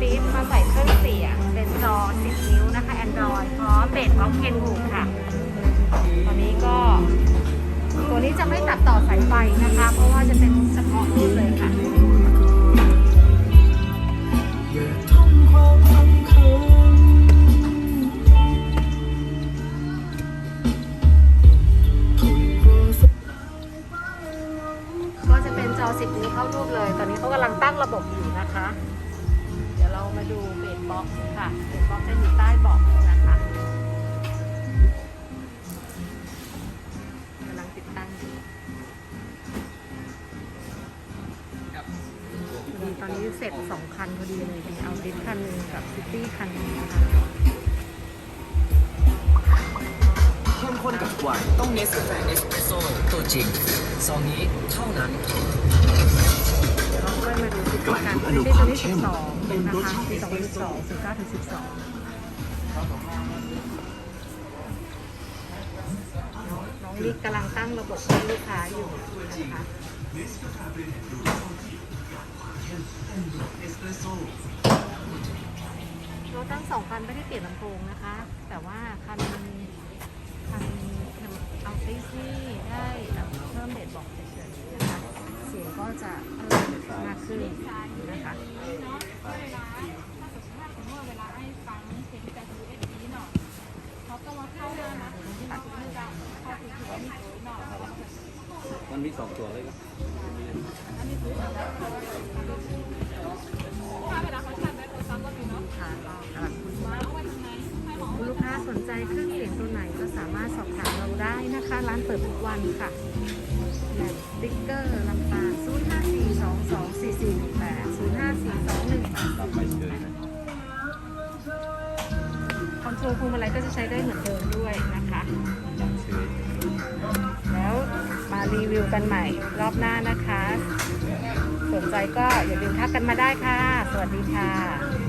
ปี๊บมาใส่เครื่องเสียง เป็นจอ 10 นิ้วนะคะ Android พร้อมเบสพร้อมเคนบูค่ะ ตอนนี้ก็ ตัวนี้จะไม่ตัดต่อสายไฟนะคะ เพราะว่าจะเป็นเฉพาะรุ่นเลยค่ะก็จะเป็นจอ 10 นิ้วเข้ารูปเลย ตอนนี้เขากำลังตั้งระบบอยู่นะคะ ดูเบสบ็อกซ์ค่ะเบสบ็อกซ์จะอยู่ใต้เบาะนะคะกำลังติดตั้งอยู่ดีตอนนี้เสร็จ2คันพอดีเลยเป็นเอาดิสคันหนึงกับซิตี้คันหนึงนะคะเข้มข้นกับหวานต้องเนสกาแฟเอสเปรสโซ่ตัวจริงซองนี้เท่านั้น ดูซิตี้คันซิตี้ตัวที่12นะคะปี2012 19ถึง12น้องลิกกำลังตั้งระบบให้ลูกค้าอยู่นะคะเรถทั้งสองคันไม่ได้เปลี่ยนลำโพงนะคะ แต่ ขึ้นนะคะมันมีสองตัวเลยครับค่ะก็กำลังคุณคุณลูกค้าสนใจเครื่องเสียงตัวไหนก็สามารถสอบถามเราได้นะคะ ร้านเปิดทุกวันค่ะ รับไปเฉยนะคอนโทรลพวงมาลัยก็จะใช้ได้เหมือนเดิมด้วยนะคะ รับเฉยแล้วมารีวิวกันใหม่รอบหน้านะคะ สนใจก็อย่าลืมทักกันมาได้ค่ะ สวัสดีค่ะ